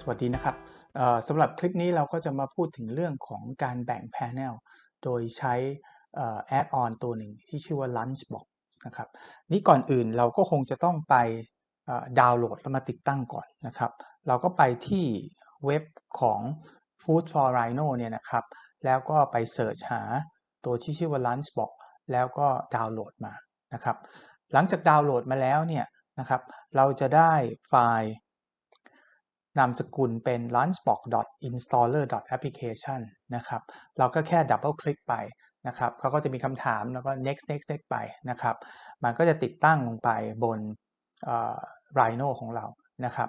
สวัสดีนะครับสำหรับคลิปนี้เราก็จะมาพูดถึงเรื่องของการแบ่ง Panel โดยใช้แอดออนตัวหนึ่งที่ชื่อว่า Lunchbox นะครับนี่ก่อนอื่นเราก็คงจะต้องไปดาวน์โหลดแล้วมาติดตั้งก่อนนะครับ เราก็ไปที่เว็บของ Food for Rhino เนี่ยนะครับ แล้วก็ไปเสิร์ชหาตัวที่ชื่อว่า Lunchbox แล้วก็ดาวน์โหลดมานะครับ หลังจากดาวน์โหลดมาแล้วเนี่ยนะครับ เราจะได้ไฟล์ นามสกุลเป็น lunchbox.installer.application นะครับ เราก็แค่ดับเบิลคลิกไปนะครับเขาก็จะมีคำถามแล้วก็ next next next ไปนะครับ มันก็จะติดตั้งลงไปบน Rhino ของเรานะครับ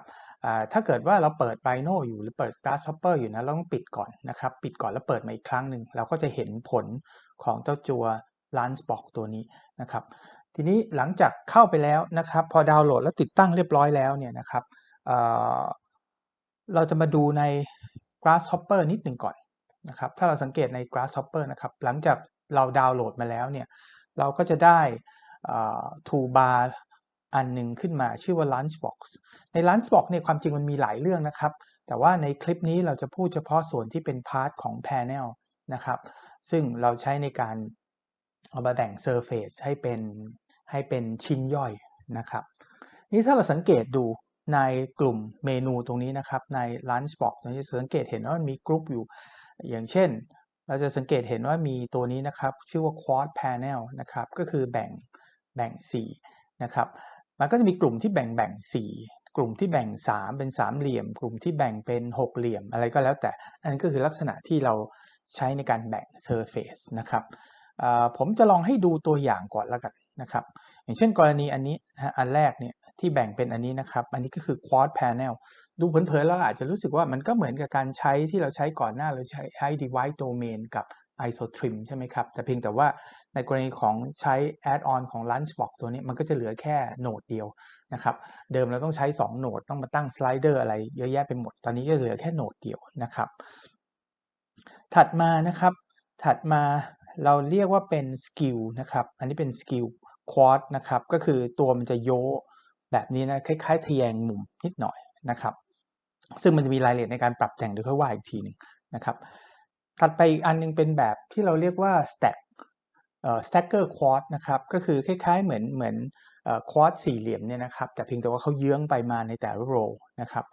ถ้าเกิดว่าเราเปิด Rhino อยู่หรือเปิด Grasshopper อยู่นะเราต้องปิดก่อนนะครับ ปิดก่อนแล้วเปิดมาอีกครั้งหนึ่งเราก็จะเห็นผลของเจ้าจัว Lunchbox ตัวนี้นะครับ ทีนี้หลังจากเข้าไปแล้วนะครับ พอดาวน์โหลดแล้วติดตั้งเรียบร้อยแล้วเนี่ยนะครับ เราจะมาดูใน Grasshopper นิดหนึ่งก่อนนะครับ ถ้าเราสังเกตใน Grasshopper นะครับ หลังจากเราดาวน์โหลดมาแล้วเนี่ย เราก็จะได้ toolbar อันหนึ่งขึ้นมาชื่อว่า Lunchbox ใน Lunchbox เนี่ยความจริงมันมีหลายเรื่องนะครับ แต่ว่าในคลิปนี้เราจะพูดเฉพาะส่วนที่เป็นพาร์ทของ Panel นะครับ ซึ่งเราใช้ในการเอามาแบ่ง Surface ให้เป็นให้เป็นชิ้นย่อยนะครับ นี่ถ้าเราสังเกตดู ในกลุ่มเมนูตรงนี้นะครับใน Lunchbox เราจะสังเกตเห็นว่ามันมีกลุ่มอยู่ อย่างเช่น เราจะสังเกตเห็นว่ามีตัวนี้นะครับ ชื่อว่า Quad Panel นะครับ ก็คือแบ่งแบ่ง4นะครับ มันก็จะมีกลุ่มที่แบ่งแบ่ง4กลุ่มที่แบ่ง 3 เป็นสามเหลี่ยม กลุ่มที่แบ่งเป็นหกเหลี่ยมอะไรก็แล้วแต่ อันนี้ก็คือลักษณะที่เราใช้ในการแบ่ง Surface นะครับผมจะลองให้ดูตัวอย่างก่อนแล้วกันนะครับ อย่างเช่นกรณีอันนี้อันแรกเนี่ย ที่แบ่งเป็นอันนี้นะครับ อันนี้ก็คือ quad panel ดูเผินๆแล้วอาจจะรู้สึกว่ามันก็เหมือนกับการใช้ที่เราใช้ก่อนหน้าเราใช้ใช้ device domain กับ isotrim ใช่ไหมครับ แต่เพียงแต่ว่าในกรณีของใช้ add-on ของ lunchbox ตัวนี้มันก็จะเหลือแค่โหนดเดียวนะครับ เดิมเราต้องใช้ 2 โหนด ต้องมาตั้งสไลเดอร์อะไรเยอะแยะไปหมด ตอนนี้ก็เหลือแค่โหนดเดียวนะครับ ถัดมานะครับ ถัดมาเราเรียกว่าเป็นสกิลนะครับ อันนี้เป็นสกิลควอดนะครับ ก็คือตัวมันจะโย แบบนี้นะคล้ายๆทะแยงมุมนิดหน่อยนะครับ ซึ่งมันจะมีรายละเอียดในการปรับแต่งเดี๋ยวค่อยว่าอีกทีหนึ่งนะครับถัดไปอีกอันนึงเป็นแบบที่เราเรียกว่า stack เอ่อ stacker quad นะครับก็คือคล้ายๆเหมือนเหมือนเอ่อ quad สี่เหลี่ยมเนี่ยนะครับแต่เพียงแต่ว่าเขาเยื้องไปมาในแต่ละ row นะครับ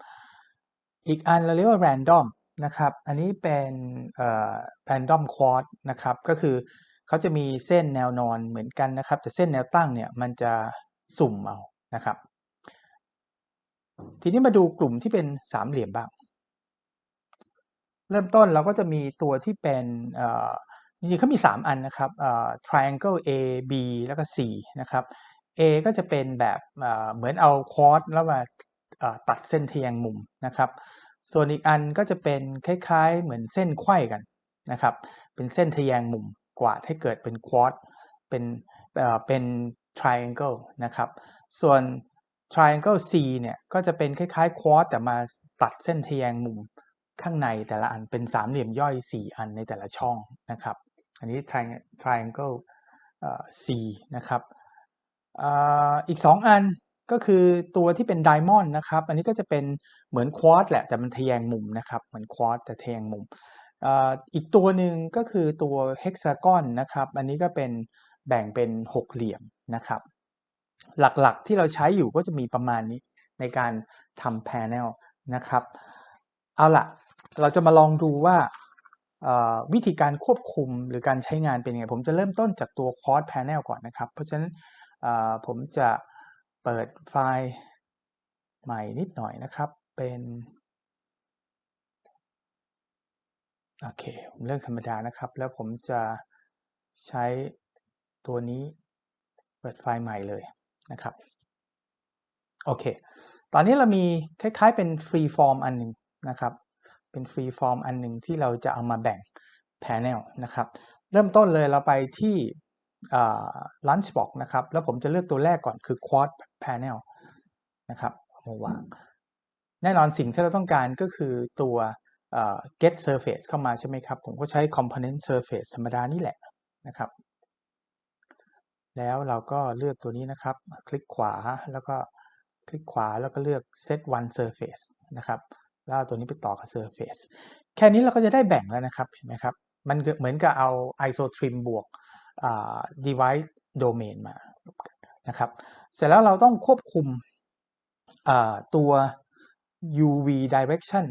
อีกอันเราเรียกว่า random นะครับอันนี้เป็นเอ่อ random quad นะครับก็คือเขาจะมีเส้นแนวนอนเหมือนกันนะครับ แต่เส้นแนวตั้งเนี่ยมันจะสุ่มเอานะครับ ทีนี้มาดูกลุ่มที่เป็นสามเหลี่ยมบ้าง เริ่มต้นเราก็จะมีตัวที่เป็นจริงๆเขามี 3 อันนะครับ triangle A B แล้วก็ C นะครับ A ก็จะเป็นแบบเหมือนเอาคอร์สแล้วมาตัดเส้นเทียงมุมนะครับ ส่วนอีกอันก็จะเป็นคล้ายๆ เหมือนเส้นไขว้กันนะครับ เป็นเส้นทะแยงมุมกวาดให้เกิดเป็นควอดเป็นเป็น triangle นะครับ ส่วน triangle C เนี่ยก็จะเป็นคล้ายๆ quad แต่มาตัดเส้นทะแยงมุมข้างในแต่ละอันเป็นสามเหลี่ยมย่อย 4 อันในแต่ละช่องนะครับ อันนี้ triangle C นะครับอีก 2 อันก็คือตัวที่เป็น diamond นะครับ อันนี้ก็จะเป็นเหมือน quad แหละแต่มันทะแยงมุมนะครับเหมือน quad แต่ทะแยงมุมอีกตัวหนึ่งก็คือตัว hexagon นะครับ อันนี้ก็เป็นแบ่งเป็นหกเหลี่ยมนะครับ หลักๆที่เราใช้อยู่ก็จะมีประมาณนี้ในการทำ panel นะครับ เอาละเราจะมาลองดูว่าวิธีการควบคุมหรือการใช้งานเป็นยังไง ผมจะเริ่มต้นจากตัว quad panel ก่อนนะครับ เพราะฉะนั้นผมจะเปิดไฟล์ใหม่นิดหน่อยนะครับ เป็น โอเค ผมเลือกธรรมดานะครับ แล้วผมจะใช้ตัวนี้เปิดไฟล์ใหม่เลย นะครับโอเค ตอนนี้เรามีคล้ายๆ เป็นฟรีฟอร์มอันหนึ่งนะครับ เป็นฟรีฟอร์มอันหนึ่งที่เราจะเอามาแบ่ง Panel นะครับ เริ่มต้นเลยเราไปที่ Lunchbox นะครับ แล้วผมจะเลือกตัวแรกก่อนคือ Quad Panel นะครับมาวางแน่นอนสิ่งที่เราต้องการก็คือตัว get surface เข้ามาใช่ไหมครับ ผมก็ใช้ component surface ธรรมดานี่แหละนะครับ แล้วเราก็เลือกตัวนี้นะครับ คลิกขวาแล้วก็คลิกขวาแล้วก็เลือก set one surface นะครับแล้วเอาตัวนี้ไปต่อกับ Surface แค่นี้เราก็จะได้แบ่งแล้วนะครับเห็นไหมครับ มันเหมือนกับเอา isotrim บวก device domain มานะครับเสร็จแล้วเราต้องควบคุมตัว UV direction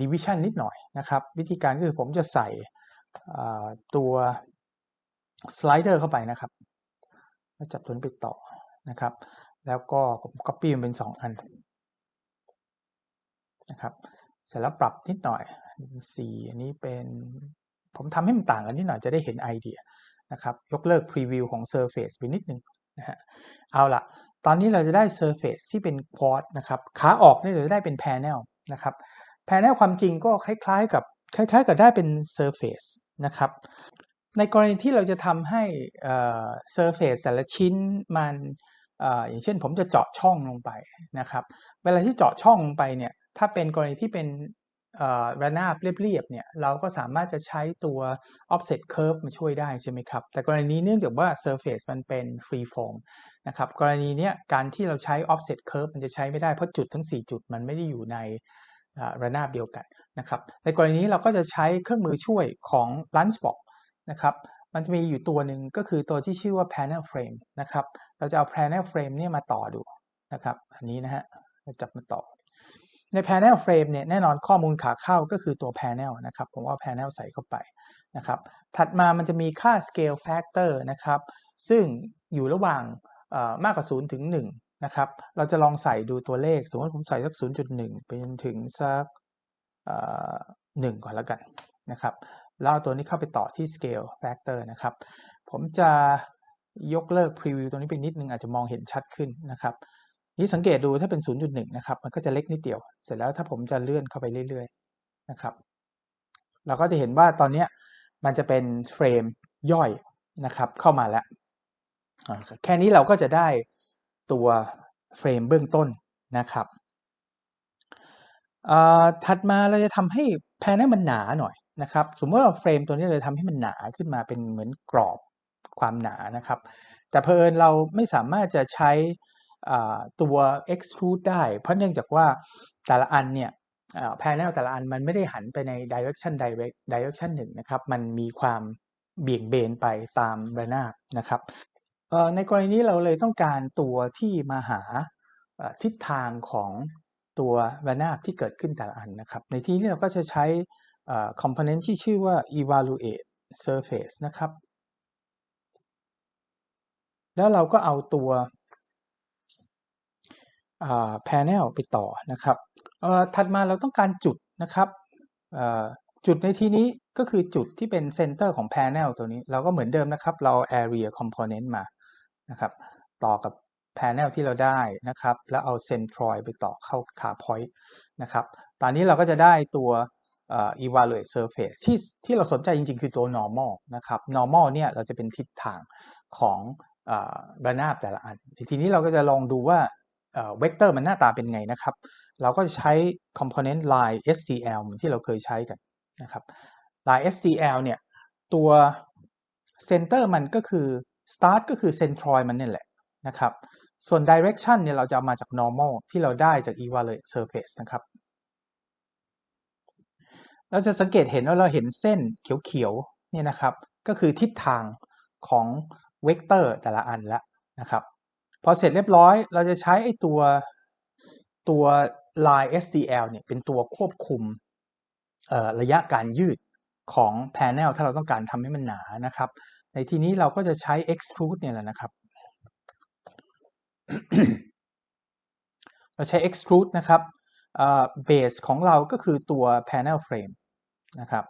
division นิดหน่อยนะครับ วิธีการก็คือผมจะใส่ตัว slider เข้าไปนะครับ แล้วจับตัวนี้ไปต่อนะครับ แล้วก็ผม copy มันเป็น 2 อันนะครับ เสร็จแล้วปรับนิดหน่อยสีอันนี้เป็นผมทำให้มันต่างกันนิดหน่อยจะได้เห็นไอเดียนะครับยกเลิก preview ของ surface ไปนิดนึงนะฮะเอาละตอนนี้เราจะได้ surface ที่เป็น quad นะครับขาออกนี่เราจะได้เป็น panel นะครับ panel ความจริงก็คล้ายๆกับคล้ายๆกับได้เป็น surface นะครับ ในกรณีที่เราจะทำให้ surface แต่ละชิ้นมันอย่างเช่นผมจะเจาะช่องลงไปนะครับ เวลาที่เจาะช่องลงไปเนี่ยถ้าเป็นกรณีที่เป็นระนาบเรียบๆเนี่ยเราก็สามารถจะใช้ตัว offset curve มาช่วยได้ใช่ไหมครับ แต่กรณีนี้เนื่องจากว่า surface มันเป็น free form นะครับกรณีนี้การที่เราใช้ offset curve มันจะใช้ไม่ได้เพราะจุดทั้ง 4 จุดมันไม่ได้อยู่ในระนาบเดียวกันนะครับในกรณีนี้เราก็จะใช้เครื่องมือช่วยของ Lunchbox นะครับมันจะมีอยู่ตัวหนึ่งก็คือตัวที่ชื่อว่า panel frame นะครับ เราจะเอา panel frame เนี่ยมาต่อดูนะครับ อันนี้นะฮะจับมาต่อ ใน Panel Frame เนี่ยแน่นอนข้อมูลขาเข้าก็คือตัว Panel นะครับ ผมว่า Panel ใส่เข้าไปนะครับ ถัดมามันจะมีค่า Scale Factor นะครับ ซึ่งอยู่ระหว่างมากกว่า 0 ถึง 1 นะครับ เราจะลองใส่ดูตัวเลข สมมติผมใส่สัก 0.1 ไปจนถึงสักหนึ่งก่อนแล้วกันนะครับ แล้วเอาตัวนี้เข้าไปต่อที่ Scale Factor นะครับ ผมจะยกเลิก Preview ตรงนี้ไปนิดนึงอาจจะมองเห็นชัดขึ้นนะครับนี่สังเกตดูถ้าเป็น 0.1 นะครับ มันก็จะเล็กนิดเดียว เสร็จแล้วถ้าผมจะเลื่อนเข้าไปเรื่อยๆนะครับเราก็จะเห็นว่าตอนนี้มันจะเป็นเฟรมย่อยนะครับเข้ามาแล้ว แค่นี้เราก็จะได้ตัวเฟรมเบื้องต้นนะครับถัดมาเราจะทำให้แพนให้มันหนาหน่อย นะครับสมมติเราเฟรมตัวนี้เราทำให้มันหนาขึ้นมาเป็นเหมือนกรอบความหนานะครับ แต่เพอิญเราไม่สามารถจะใช้ตัว extrude ได้ เพราะเนื่องจากว่าแต่ละอันเนี่ย panel แต่ละอันมันไม่ได้หันไปใน direction direct direction หนึ่งนะครับ มันมีความเบี่ยงเบนไปตามระนาบนะครับในกรณีนี้เราเลยต้องการตัวที่มาหาทิศทางของตัวระนาบที่เกิดขึ้นแต่ละอันนะครับ ในที่นี้เราก็จะใช้ component ที่ชื่อว่า evaluate surface นะครับ แล้วเราก็เอาตัว panel ไปต่อนะครับถัดมาเราต้องการจุดนะครับจุดในที่นี้ก็คือจุดที่เป็นเซนเตอร์ของ panel ตัวนี้ เราก็เหมือนเดิมนะครับ เรา area component มานะครับ ต่อกับ panel ที่เราได้นะครับ แล้วเอา centroid ไปต่อเข้าขา point นะครับ ตอนนี้เราก็จะได้ตัว evaluate surface ที่ที่เราสนใจจริง ๆ คือตัว normal นะครับ normal เนี่ยเราจะเป็นทิศทางของระนาบแต่ละอัน ทีนี้เราก็จะลองดูว่าเวกเตอร์มันหน้าตาเป็นไงนะครับ เราก็จะใช้ component line STL ที่เราเคยใช้กันนะครับ line STL เนี่ยตัว center มันก็คือ start ก็คือ centroid มันนี่แหละนะครับ ส่วน direction เนี่ยเราจะามาจาก normal ที่เราได้จาก evaluate surface นะครับ เราจะสังเกตเห็นว่าเราเห็นเส้นเขียวๆเนี่ยนะครับ ก็คือทิศทางของเวกเตอร์แต่ละอันแล้วนะครับ พอเสร็จเรียบร้อยเราจะใช้ไอ้ตัวตัว line SDL เนี่ยเป็นตัวควบคุมระยะการยืดของ panel ถ้าเราต้องการทำให้มันหนานะครับ ในที่นี้เราก็จะใช้ extrude เนี่ยแหละนะครับ เราใช้ extrude นะครับ เบสของเราก็คือตัว panel frame นะครับ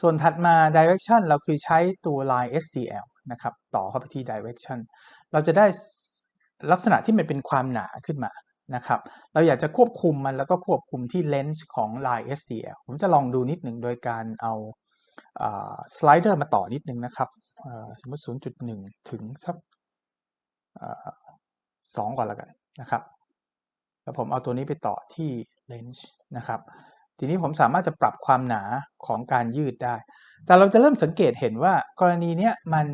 ส่วนถัดมา direction เราคือใช้ตัว line SDL นะครับ ต่อเข้าไปที่ direction เราจะได้ลักษณะที่มันเป็นความหนาขึ้นมานะครับ เราอยากจะควบคุมมันแล้วก็ควบคุมที่เลนส์ของ line SDL ผมจะลองดูนิดหนึ่งโดยการเอาสไลเดอร์มาต่อนิดนึงนะครับสมมติ 0.1 ถึงสักสองก่อนล้วกันนะครับ แล้วผมเอาตัวนี้ไปต่อที่เลนส์นะครับ ทีนี้ผมสามารถจะปรับความหนาของการยืดได้ แต่เราจะเริ่มสังเกตเห็นว่ากรณีนี้มัน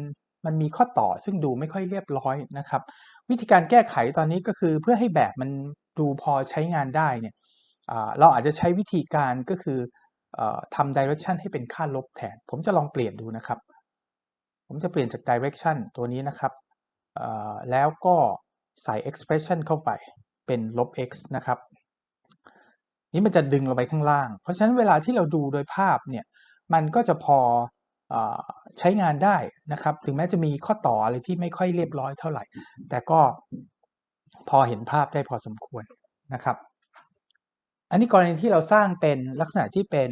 มันมีข้อต่อซึ่งดูไม่ค่อยเรียบร้อยนะครับ วิธีการแก้ไขตอนนี้ก็คือเพื่อให้แบบมันดูพอใช้งานได้เนี่ยเราอาจจะใช้วิธีการก็คืออทำ direction ให้เป็นค่าลบแทน ผมจะลองเปลี่ยนดูนะครับ ผมจะเปลี่ยนจาก direction ตัวนี้นะครับแล้วก็ใส่ expression เข้าไป เป็นลบ x นะครับ นี่มันจะดึงเราไปข้างล่าง เพราะฉะนั้นเวลาที่เราดูโดยภาพเนี่ยมันก็จะพออใช้งานได้นะครับ ถึงแม้จะมีข้อต่ออะไรที่ไม่ค่อยเรียบร้อยเท่าไหร่ แต่ก็พอเห็นภาพได้พอสมควรนะครับ อันนี้กรณีที่เราสร้างเป็นลักษณะที่เป็น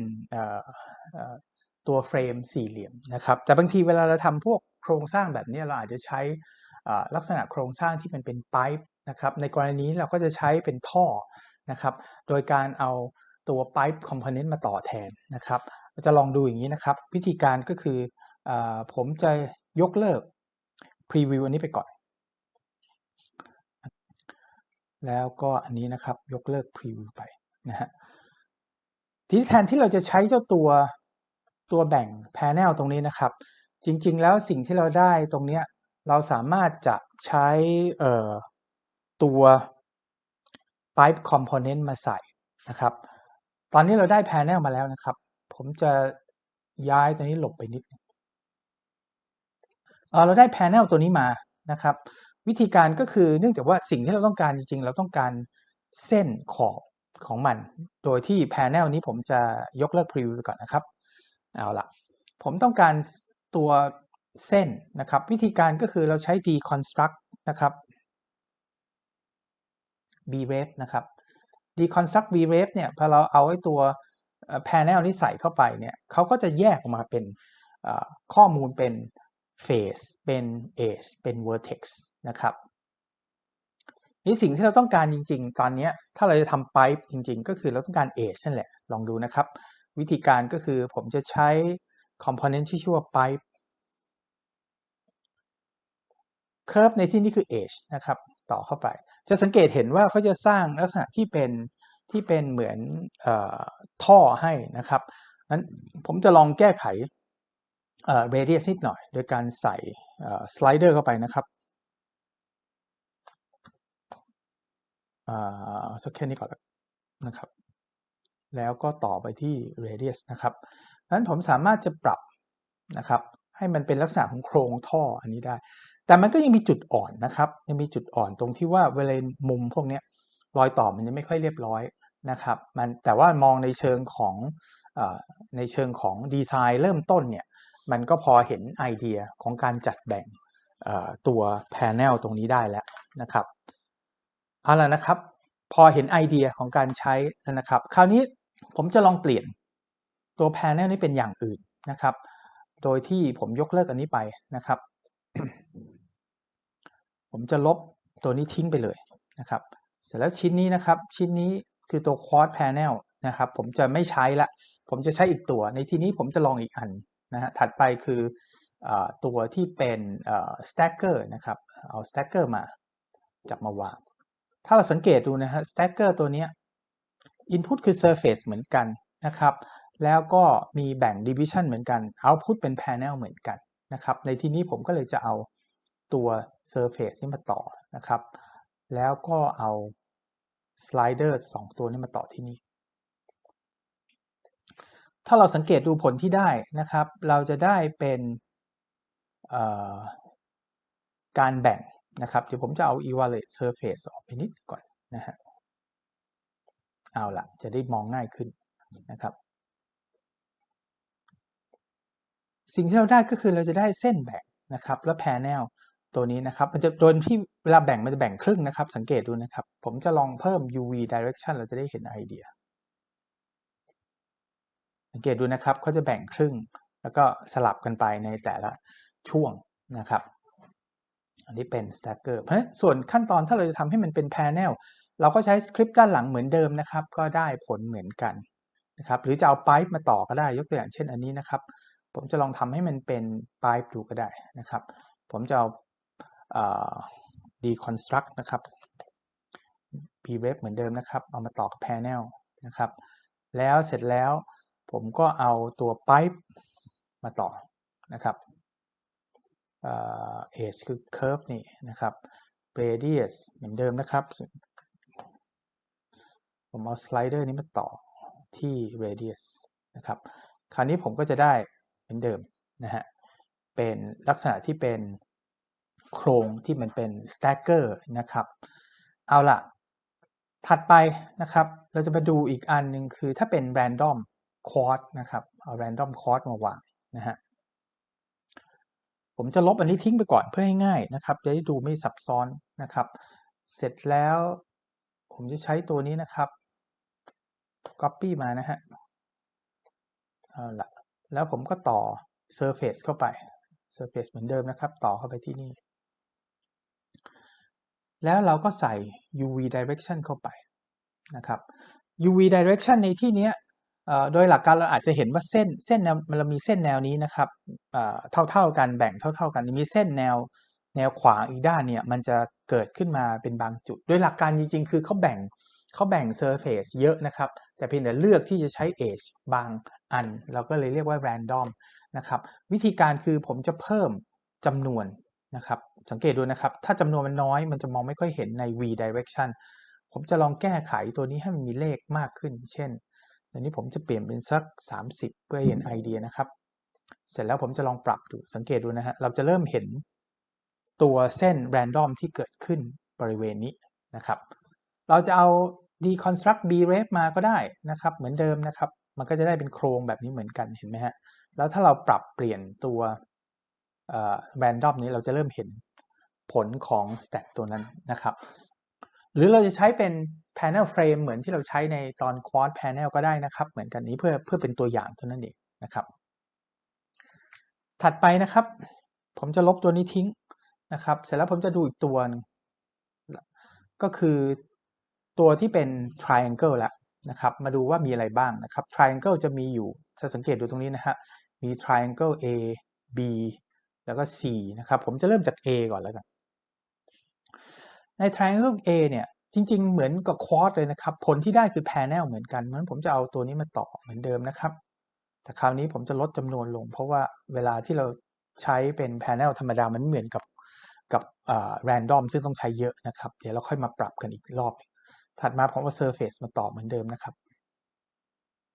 ตัวเฟรมสี่เหลี่ยมนะครับ แต่บางทีเวลาเราทำพวกโครงสร้างแบบนี้เราอาจจะใช้ลักษณะโครงสร้างที่มันเป็นไ i p e นะครับในกรณีนี้เราก็จะใช้เป็นท่อนะครับโดยการเอาตัว pipe component มาต่อแทนนะครับจะลองดูอย่างนี้นะครับ วิธีการก็คืออผมจะยกเลิก preview อันนี้ไปก่อน แล้วก็อันนี้นะครับยกเลิก preview ไปนะฮะทีแทนที่เราจะใช้เจ้าตัวตัวแบ่ง panel ตรงนี้นะครับ จริงๆ แล้วสิ่งที่เราได้ตรงเนี้ยเราสามารถจะใช้เอ่อ ตัว pipe component มาใส่นะครับ ตอนนี้เราได้ panel มาแล้วนะครับ ผมจะย้ายตัวนี้หลบไปนิดเออเราได้ panel ตัวนี้มานะครับ วิธีการก็คือเนื่องจากว่าสิ่งที่เราต้องการจริงๆ เราต้องการเส้นขอบของมัน โดยที่ panel นี้ผมจะยกเลิก preview ไปก่อนนะครับ เอาละผมต้องการตัวเส้นนะครับ วิธีการก็คือเราใช้ deconstruct นะครับ bref นะครับ deconstruct bref เนี่ยพอเราเอาไอ้ตัว panel นี้ใส่เข้าไปเนี่ยเขาก็จะแยกออกมาเป็นข้อมูลเป็น face เป็น edge เป็น vertex นะครับนี่สิ่งที่เราต้องการจริง ๆ ตอนนี้ถ้าเราจะทำ pipe จริง ๆ ก็คือเราต้องการ edge นั่นแหละ ลองดูนะครับ วิธีการก็คือผมจะใช้ component ที่ชื่อว่า pipe curve ในที่นี้คือ edge นะครับ ต่อเข้าไป จะสังเกตเห็นว่าเขาจะสร้างลักษณะที่เป็นที่เป็นเหมือนอท่อให้นะครับนั้นผมจะลองแก้ไข radius นิดหน่อย โดยการใส่สไลเดอร์เข้าไปนะครับสักแค่นี้ก่อนนะครับ แล้วก็ต่อไปที่ radius นะครับนั้นผมสามารถจะปรับนะครับ ให้มันเป็นลักษณะของโครงท่ออันนี้ได้ แต่มันก็ยังมีจุดอ่อนนะครับ ยังมีจุดอ่อนตรงที่ว่าเวลามุมพวกนี้รอยต่อมันยังไม่ค่อยเรียบร้อยนะครับ มันแต่ว่ามองในเชิงของอในเชิงของดีไซน์เริ่มต้นเนี่ยมันก็พอเห็นไอเดียของการจัดแบ่งตัวแผน l ตรงนี้ได้แล้วนะครับเอาละนะครับ พอเห็นไอเดียของการใช้นะครับ คราวนี้ผมจะลองเปลี่ยนตัวแผน l นี้เป็นอย่างอื่นนะครับ โดยที่ผมยกเลิกอันนี้ไปนะครับ ผมจะลบตัวนี้ทิ้งไปเลยนะครับ เสร็จแล้วชิ้นนี้นะครับ ชิ้นนี้คือตัว quad panel นะครับ ผมจะไม่ใช้ละ ผมจะใช้อีกตัว ในที่นี้ผมจะลองอีกอันนะฮะ ถัดไปคืออตัวที่เป็น stacker นะครับ เอา stacker มาจับมาวาง ถ้าเราสังเกตดูนะฮะ stacker ตัวนี้ input คือ surface เหมือนกันนะครับ แล้วก็มีแบ่ง division เหมือนกัน output เป็น panel เหมือนกันนะครับ ในที่นี้ผมก็เลยจะเอา ตัว surface นี้มาต่อนะครับ แล้วก็เอาสไลเดอร์สองตัวนี้มาต่อที่นี่ ถ้าเราสังเกตดูผลที่ได้นะครับ เราจะได้เป็นการแบ่งนะครับ เดี๋ยวผมจะเอา evaluate surface ออกไปนิดก่อนนะฮะ เอาละจะได้มองง่ายขึ้นนะครับ สิ่งที่เราได้ก็คือเราจะได้เส้นแบ่งนะครับ และ panel ตัวนี้นะครับมันจะโดนที่เวลาแบ่งมันจะแบ่งครึ่งนะครับ สังเกตดูนะครับ ผมจะลองเพิ่ม UV direction เราจะได้เห็นไอเดีย สังเกตดูนะครับเขาจะแบ่งครึ่ง แล้วก็สลับกันไปในแต่ละช่วงนะครับ อันนี้เป็น stacker เพราะฉะนั้นส่วนขั้นตอนถ้าเราจะทำให้มันเป็น panel เราก็ใช้สคริปต์ด้านหลังเหมือนเดิมนะครับ ก็ได้ผลเหมือนกันนะครับ หรือจะเอา pipe มาต่อก็ได้ยกตัวอย่างเช่นอันนี้นะครับ ผมจะลองทำให้มันเป็น pipe ดูก็ได้นะครับผมจะเอา deconstruct นะครับ bref เหมือนเดิมนะครับ เอามาต่อกับ panel นะครับ แล้วเสร็จแล้วผมก็เอาตัว pipe มาต่อนะครับ edge คือ curve นี่นะครับ radius เหมือนเดิมนะครับ ผมเอาสไลเดอร์นี้มาต่อที่ radius นะครับ คราวนี้ผมก็จะได้เหมือนเดิมนะฮะ เป็นลักษณะที่เป็น โครงที่มันเป็น stacker นะครับ เอาล่ะถัดไปนะครับ เราจะมาดูอีกอันหนึ่งคือถ้าเป็น random chord นะครับ เอา random chord มาวางนะฮะ ผมจะลบอันนี้ทิ้งไปก่อนเพื่อให้ง่ายนะครับ จะได้ดูไม่ซับซ้อนนะครับ เสร็จแล้วผมจะใช้ตัวนี้นะครับ copy มานะฮะ เอาละแล้วผมก็ต่อ surface เข้าไป surface เหมือนเดิมนะครับ ต่อเข้าไปที่นี่ แล้วเราก็ใส่ UV direction เข้าไปนะครับ UV direction ในที่นี้โดยหลักการเราอาจจะเห็นว่าเส้นเส้นแนวมันมีเส้นแนวนี้นะครับเท่าๆกันแบ่งเท่า ๆ กันมีเส้นแนวแนวขวางอีกด้านเนี่ยมันจะเกิดขึ้นมาเป็นบางจุด โดยหลักการจริง ๆ คือเขาแบ่งเขาแบ่ง surface เยอะนะครับ แต่เพียงแต่เลือกที่จะใช้ edge บางอัน เราก็เลยเรียกว่า random นะครับ วิธีการคือผมจะเพิ่มจำนวน นะครับสังเกตดูนะครับ ถ้าจำนวนมันน้อยมันจะมองไม่ค่อยเห็นใน v direction ผมจะลองแก้ไขตัวนี้ให้มันมีเลขมากขึ้น เช่นอันนี้ผมจะเปลี่ยนเป็นสัก 30 เพื่อเห็นไอเดียนะครับ เสร็จแล้วผมจะลองปรับดูสังเกตดูนะฮะเราจะเริ่มเห็นตัวเส้น random ที่เกิดขึ้นบริเวณนี้นะครับ เราจะเอา deconstruct b ref มาก็ได้นะครับ เหมือนเดิมนะครับ มันก็จะได้เป็นโครงแบบนี้เหมือนกันเห็นไหมฮะแล้วถ้าเราปรับเปลี่ยนตัว random นี้เราจะเริ่มเห็นผลของ stack ตัวนั้นนะครับ หรือเราจะใช้เป็น panel frame เหมือนที่เราใช้ในตอน quad panel ก็ได้นะครับ เหมือนกันนี้เพื่อเพื่อเป็นตัวอย่างเท่านั้นเองนะครับ ถัดไปนะครับ ผมจะลบตัวนี้ทิ้งนะครับ เสร็จแล้วผมจะดูอีกตัว ก็คือตัวที่เป็น triangle แล้วนะครับ มาดูว่ามีอะไรบ้างนะครับ triangle จะมีอยู่จะสังเกตดูตรงนี้นะฮะ มี triangle A B แล้วก็ C นะครับ ผมจะเริ่มจาก A ก่อนแล้วกัน ใน triangle A เนี่ย จริง ๆ เหมือนกับ quad เลยนะครับ ผลที่ได้คือ panel เหมือนกันเพราะฉะนั้นผมจะเอาตัวนี้มาต่อเหมือนเดิมนะครับ แต่คราวนี้ผมจะลดจำนวนลง เพราะว่าเวลาที่เราใช้เป็น panel ธรรมดา มันเหมือนกับกับ random ซึ่งต้องใช้เยอะนะครับ เดี๋ยวเราค่อยมาปรับกันอีกรอบ ถัดมาผมเอา surface มาต่อเหมือนเดิมนะครับ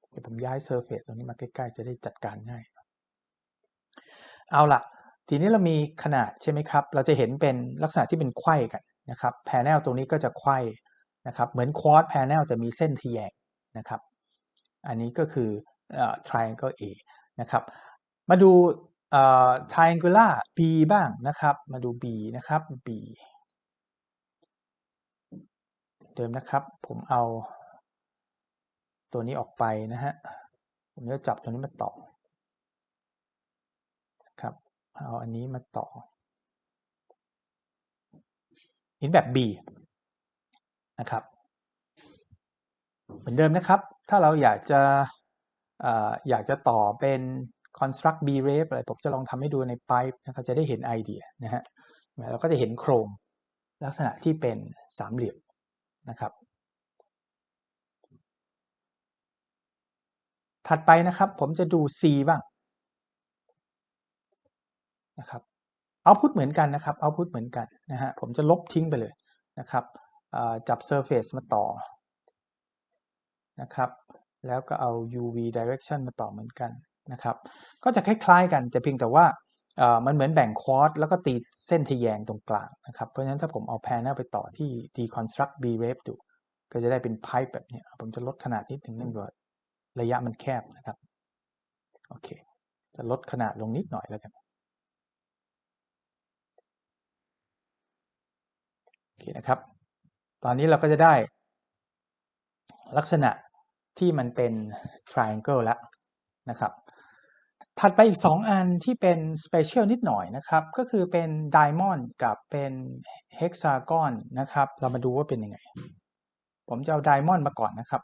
เดี๋ยวผมย้าย surface ตรงนี้มาใกล้ๆ จะได้จัดการง่าย เอาละ ทีนี้เรามีขนาดใช่ไหมครับ เราจะเห็นเป็นลักษณะที่เป็นไขว้กันนะครับ panel ตรงนี้ก็จะไขว้นะครับ เหมือน quad panel จะมีเส้นทแยงนะครับ อันนี้ก็คือ triangle A นะครับ มาดู triangular B บ้างนะครับ มาดู B นะครับ B เดิมนะครับ ผมเอาตัวนี้ออกไปนะฮะ ผมจะจับตัวนี้มาต่อ เอาอันนี้มาต่อหินแบบ B นะครับ เหมือนเดิมนะครับ ถ้าเราอยากจะอยากจะต่อเป็น construct b r a p อะไรผมจะลองทำให้ดูใน pipe นะครับจะได้เห็นไอเดียนะฮะเราก็จะเห็นโครงลักษณะที่เป็นสามเหลี่ยมนะครับ ถัดไปนะครับผมจะดู C บ้าง นะครับเอาพุทเหมือนกันนะครับเอาพุทเหมือนกันนะฮะผมจะลบทิ้งไปเลยนะครับจับ surface มาต่อนะครับแล้วก็เอา UV direction มาต่อเหมือนกันนะครับก็จะคล้ายๆกันแต่เพียงแต่ว่ามันเหมือนแบ่งควอดแล้วก็ตีเส้นทะแยงตรงกลางนะครับ เพราะฉะนั้นถ้าผมเอาแพนไปต่อที่ deconstruct b r a p ดู ก็จะได้เป็น pipe แบบนี้ ผมจะลดขนาดนิดหนึ่งเนื่องจากระยะมันแคบนะครับ โอเค จะลดขนาดลงนิดหน่อยแล้วกัน คนะครับ ตอนนี้เราก็จะได้ ลักษณะที่มันเป็น triangle แล้วนะครับ ถัดไปอีก 2 อันที่เป็น special นิดหน่อยนะครับ ก็คือเป็น diamond กับเป็น hexagon นะครับ เรามาดูว่าเป็นยังไง ผมจะเอา diamond มาก่อนนะครับ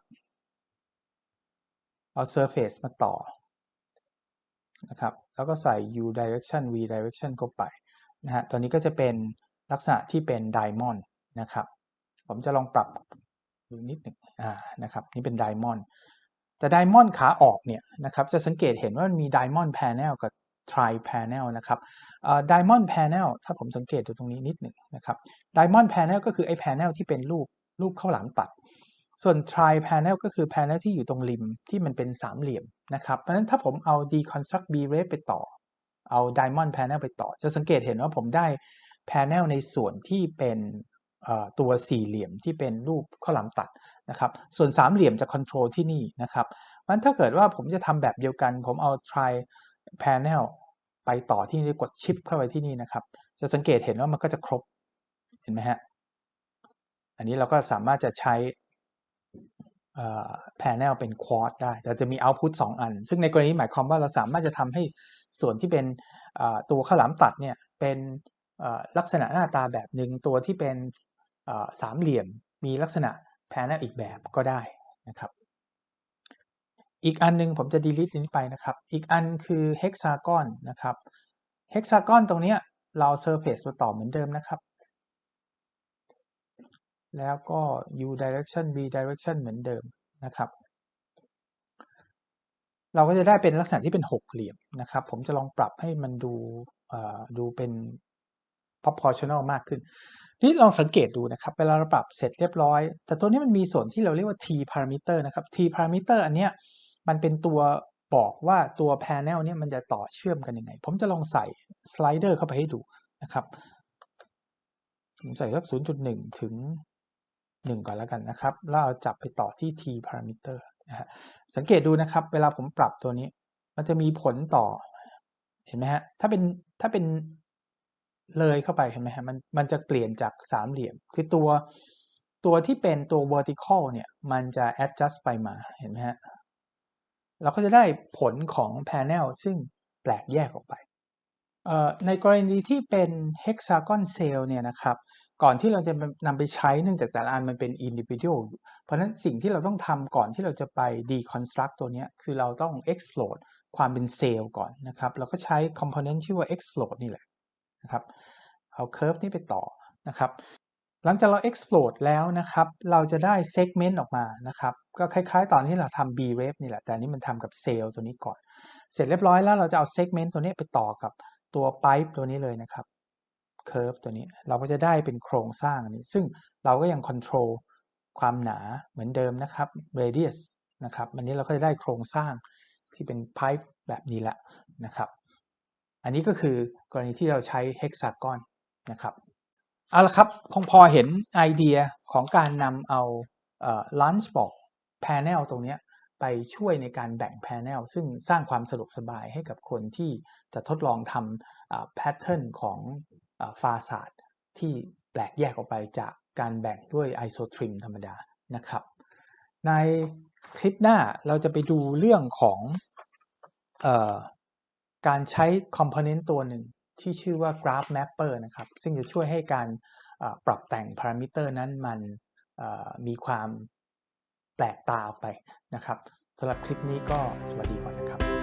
เอา surface มาต่อนะครับ แล้วก็ใส่ u direction v direction เข้าไปนะฮะตอนนี้ก็จะเป็นลักษณะที่เป็น diamond นะครับ ผมจะลองปรับดูนิดหนึ่งอ่านะครับนี่เป็น diamond แต่ diamond ขาออกเนี่ยนะครับจะสังเกตเห็นว่ามันมี diamond panel กับ tri panel นะครับ diamond panel ถ้าผมสังเกตดูตรงนี้นิดหนึ่งนะครับ diamond panel ก็คือไอ้ panel ที่เป็นรูปรูปข้าวหลามตัด ส่วน tri panel ก็คือ panel ที่อยู่ตรงริมที่มันเป็นสามเหลี่ยมนะครับ เพราะฉะนั้นถ้าผมเอา deconstruct b ref ไปต่อ เอา diamond panel ไปต่อ จะสังเกตเห็นว่าผมได้ panel ในส่วนที่เป็น ตัวสี่เหลี่ยมที่เป็นรูปข้าวหลามตัดนะครับ ส่วนสามเหลี่ยมจะ control ที่นี่นะครับเพราะฉะนั้นถ้าเกิดว่าผมจะทำแบบเดียวกัน ผมเอา tri panel ไปต่อที่นี่กดชิปเข้าไปที่นี่นะครับ จะสังเกตเห็นว่ามันก็จะครบ เห็นไหมฮะ อันนี้เราก็สามารถจะใช้เอ่อ panel เป็น quad ได้ แต่จะมี output 2 อัน ซึ่งในกรณีหมายความว่าเราสามารถจะทำให้ส่วนที่เป็นตัวข้าวหลามตัดเนี่ยเป็นลักษณะหน้าตาแบบหนึ่งตัวที่เป็น สามเหลี่ยมมีลักษณะ panel อีกแบบก็ได้นะครับ อีกอันหนึงผมจะ delete นี้ไปนะครับ อีกอันคือ hexagon นะครับ hexagon ตรงนี้เรา surface มาต่อเหมือนเดิมนะครับ แล้วก็ u direction v direction เหมือนเดิมนะครับ เราก็จะได้เป็นลักษณะที่เป็นหกเหลี่ยมนะครับ ผมจะลองปรับให้มันดูดูเป็น proportional มากขึ้น นี่ลองสังเกตดูนะครับ เวลาเราปรับเสร็จเรียบร้อย แต่ตัวนี้มันมีส่วนที่เราเรียกว่า t parameter นะครับ t parameter อันเนี้ยมันเป็นตัวบอกว่าตัว panel เนี่ยมันจะต่อเชื่อมกันยังไง ผมจะลองใส่สไลเดอร์เข้าไปให้ดูนะครับ ผมใส่สัก 0.1 ถึง 1 ก่อนแล้วกันนะครับ แล้วเอาจับไปต่อที่ t parameter นะฮะ สังเกตดูนะครับ เวลาผมปรับตัวนี้ มันจะมีผลต่อ เห็นไหมฮะ ถ้าเป็นถ้าเป็น เลยเข้าไปเห็นไหมฮะมันมันจะเปลี่ยนจากสามเหลี่ยม คือตัวตัวที่เป็นตัว vertical เนี่ย มันจะ adjust ไปมาเห็นไหมฮะเราก็จะได้ผลของ panel ซึ่งแปลกแยกออกไป ในกรณีที่เป็น hexagon cell เนี่ยนะครับ ก่อนที่เราจะนำไปใช้เนื่องจากแต่ละอันมันเป็น individual อยู่เพราะนั้นสิ่งที่เราต้องทำก่อนที่เราจะไป deconstruct ตัวเนี้ยคือเราต้อง explode ความเป็นเซลล์ก่อนนะครับ เราก็ใช้ component ชื่อว่า explode นี่แหละ นะครับเอา curve นี้ไปต่อนะครับหลังจากเรา explode แล้วนะครับ เราจะได้ segment ออกมานะครับ ก็คล้ายๆ ตอนที่เราทำ b ref นี่แหละ แต่นี้มันทำกับเซลล์ตัวนี้ก่อน เสร็จเรียบร้อยแล้วเราจะเอา segment ตัวนี้ไปต่อกับตัว pipe ตัวนี้เลยนะครับ curve ตัวนี้ เราก็จะได้เป็นโครงสร้างนี้ ซึ่งเราก็ยัง control ความหนาเหมือนเดิมนะครับ radius นะครับ อันนี้เราก็จะได้โครงสร้างที่เป็น pipe แบบนี้ละนะครับ อันนี้ก็คือกรณีที่เราใช้ hexagon นนะครับเอาละครับคงพอเห็นไอเดียของการนำเอา lunch box panel ตรงนี้ไปช่วยในการแบ่ง panel ซึ่งสร้างความสะดวกสบายให้กับคนที่จะทดลองทำ pattern ของฟาสาดที่แปลกแยกออกไปจากการแบ่งด้วย isotrim ธรรมดานะครับ ในคลิปหน้าเราจะไปดูเรื่องของ การใช้คอมโพเนนต์ตัวหนึ่งที่ชื่อว่า graph mapper นะครับ ซึ่งจะช่วยให้การปรับแต่งพารามิเตอร์นั้นมันมีความแปลกตาออกไปนะครับสำหรับคลิปนี้ก็สวัสดีก่อนนะครับ